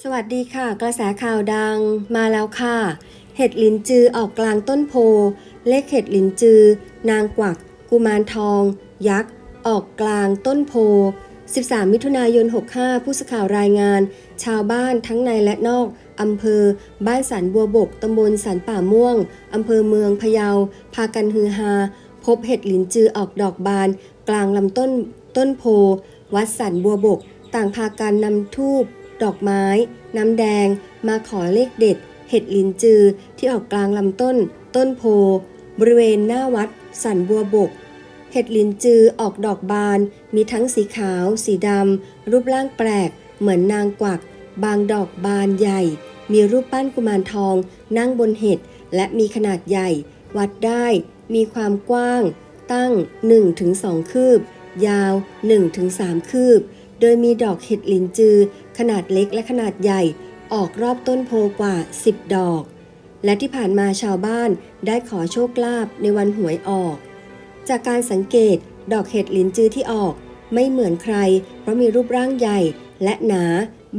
สวัสดีค่ะ กระแสข่าวดังมาแล้วค่ะ เห็ดหลินจือออกกลางต้นโพ เลขเห็ดหลินจือ นางกวัก กุมารทอง ยักษ์ ออกกลางต้นโพ 13 มิถุนายน 65 ผู้สื่อข่าวรายงาน ชาวบ้านทั้งในและนอกอำเภอ บ้านสันบัวบกตำบลสันป่าม่วงอำเภอเมืองพะเยา พากันฮือฮา พบเห็ดหลินจือออกดอกบาน กลางลำต้นต้นโพ วัดสันบัวบก ต่างพากันนำทูบ ดอกไม้ น้ำแดง มาขอเลขเด็ด เห็ดลินจือที่ออกกลางลำต้น ต้นโพ บริเวณหน้าวัด สันบัวบก เห็ดลินจือออกดอกบาน มีทั้งสีขาว สีดำ รูปร่างแปลก เหมือนนางกวัก บางดอกบานใหญ่ มีรูปปั้นกุมารทอง นั่งบนเห็ด และมีขนาดใหญ่ วัดได้ มีความกว้าง ตั้ง 1-2 คืบ ยาว 1-3 คืบ โดยมีดอกเห็ดลินจือ ขนาดเล็กและขนาดใหญ่ ออกรอบต้นโพกว่า 10 ดอก และที่ผ่านมาชาวบ้านได้ขอโชคลาภในวันหวยออก จากการสังเกตดอกเห็ดลินจือที่ออก ไม่เหมือนใคร เพราะมีรูปร่างใหญ่และหนา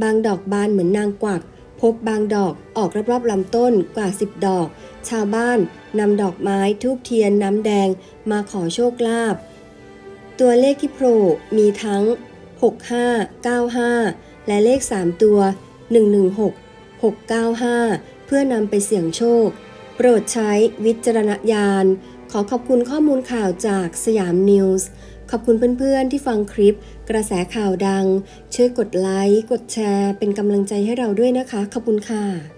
บางดอกบานเหมือนนางกวัก พบบางดอกออกรอบๆลำต้นกว่า 10 ดอก ชาวบ้านนำดอกไม้ทูบเทียนน้ำแดงมาขอโชคลาภตัวเลขที่โผล่มีทั้ง 6595 และเลข 3 ตัว 116 695 เพื่อนำไปเสี่ยงโชค โปรดใช้วิจารณญาณ ขอขอบคุณข้อมูลข่าวจากสยามนิวส์ขอบคุณเพื่อนๆที่ฟังคลิป กระแสข่าวดัง ช่วยกดไลค์ กดแชร์ เป็นกำลังใจให้เราด้วยนะคะ ขอบคุณค่ะ